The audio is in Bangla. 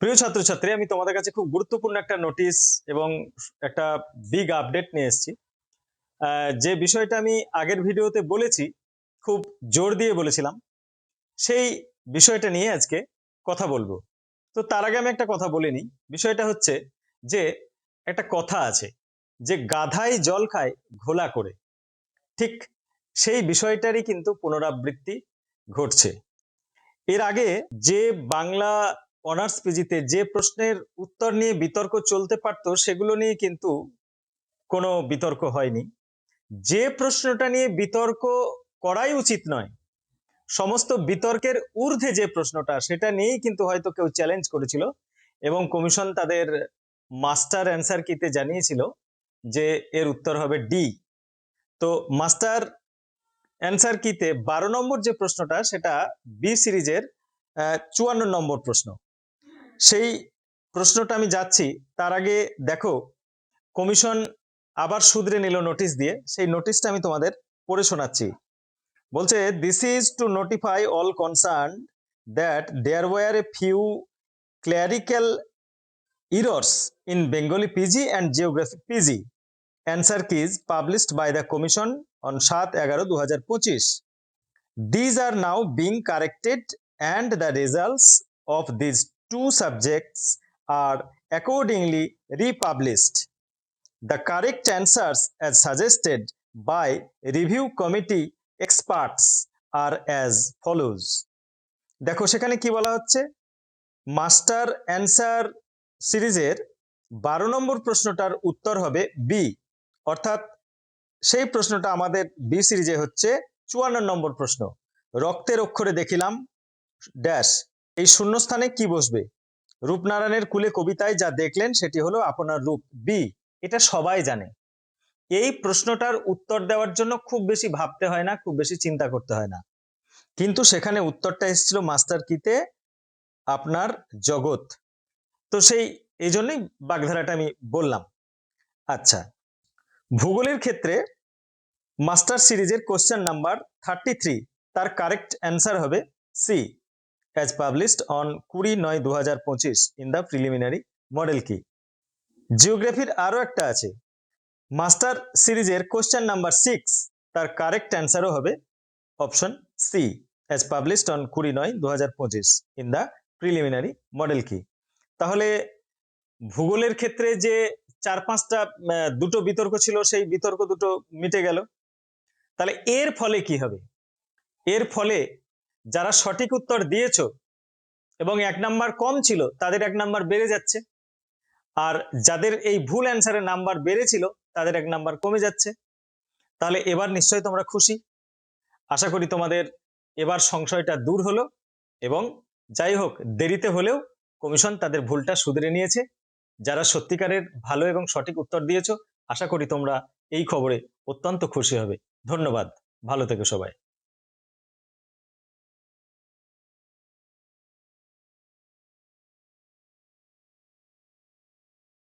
প্রিয় ছাত্রছাত্রী, আমি তোমাদের কাছে খুব গুরুত্বপূর্ণ একটা নোটিশ এবং একটা বিগ আপডেট নিয়ে এসেছি। যে বিষয়টা আমি আগের ভিডিওতে বলেছি, খুব জোর দিয়ে বলেছিলাম, সেই বিষয়টা নিয়ে আজকে কথা বলব। তো তার আগে আমি একটা কথা বলিনি বিষয়টা হচ্ছে যে, একটা কথা আছে যে, গাধাই জল খায় ঘোলা করে। ঠিক সেই বিষয়টারই কিন্তু পুনরাবৃত্তি ঘটছে। এর আগে যে বাংলা অনার্স পিজিতে যে প্রশ্নের উত্তর নিয়ে বিতর্ক চলতে পারত, সেগুলো নিয়ে কিন্তু কোনো বিতর্ক হয়নি। যে প্রশ্নটা নিয়ে বিতর্ক করাই উচিত নয়, সমস্ত বিতর্কের ঊর্ধ্বে যে প্রশ্নটা, সেটা নিয়েই কিন্তু হয়তো কেউ চ্যালেঞ্জ করেছিল এবং কমিশন তাদের মাস্টার অ্যান্সার কিতে জানিয়েছিল যে এর উত্তর হবে ডি তো মাস্টার অ্যান্সার কিতে বারো নম্বর যে প্রশ্নটা, সেটা বি সিরিজের চুয়ান্ন নম্বর প্রশ্ন। সেই প্রশ্নটা আমি যাচ্ছি, তার আগে দেখো, কমিশন আবার শুধরে নিল নোটিশ দিয়ে, সেই নোটিশটা আমি তোমাদের পড়ে শোনাচ্ছি। বলছে this is to notify all concern that there were a few clerical errors in Bengali PG and geography PG answer keys published by the commission on সাত এগারো দু হাজার পঁচিশ। These are now being corrected and the results of these two subjects are accordingly republished. The correct answers as suggested by review committee experts are as follows. দেখো সেখানে কি বলা হচ্ছে মাস্টার অ্যান্সার সিরিজের বারো নম্বর প্রশ্নটার উত্তর হবে বি অর্থাৎ সেই প্রশ্নটা আমাদের বি সিরিজে হচ্ছে চুয়ান্ন নম্বর প্রশ্ন রক্তের অক্ষরে দেখিলাম ড্যাশ এই শূন্যস্থানে কি বসবে? রূপনারায়ণের কুলে কবিতায় যা দেখলেন সেটি হলো আপনার রূপ বি। এটা সবাই জানে। এই প্রশ্নটার উত্তর দেওয়ার জন্য খুব বেশি ভাবতে হয় না, খুব বেশি চিন্তা করতে হয় না। কিন্তু সেখানে উত্তরটা এসেছিল মাস্টার কিতে আপনার জগৎ। তো সেই, এই জন্যই বাগধারাটা আমি বললাম। আচ্ছা ভূগোলের ক্ষেত্রে মাস্টার সিরিজের কোশ্চেন নাম্বার থার্টি থ্রি তার কারেক্ট অ্যান্সার হবে সি। As published on কুড়ি নয় দু হাজার পঁচিশ ইন দ্য প্রিলিমিনারি মডেল কি জিওগ্রাফির আরও একটা আছে। মাস্টার সিরিজের কোশ্চেন নাম্বার সিক্স তার কারেক্ট অ্যান্সারও হবে option C as published on কুড়ি নয় দু হাজার পঁচিশ ইন দ্য প্রিলিমিনারি মডেল কি তাহলে ভূগোলের ক্ষেত্রে যে চার পাঁচটা দুটো বিতর্ক ছিল, সেই বিতর্ক দুটো মিটে গেল। তাহলে এর ফলে কি হবে? এর ফলে যারা সঠিক উত্তর দিয়েছ এবং এক নাম্বার কম ছিল, তাদের এক নাম্বার বেড়ে যাচ্ছে। আর যাদের এই ভুল অ্যান্সারের নাম্বার বেড়েছিল, তাদের এক নাম্বার কমে যাচ্ছে। তাহলে এবার নিশ্চয়ই তোমরা খুশি। আশা করি তোমাদের এবার সংশয়টা দূর হলো এবং যাই হোক, দেরিতে হলেও কমিশন তাদের ভুলটা শুধরে নিয়েছে। যারা সত্যিকারের ভালো এবং সঠিক উত্তর দিয়েছ, আশা করি তোমরা এই খবরে অত্যন্ত খুশি হবে। ধন্যবাদ। ভালো থেকো সবাই।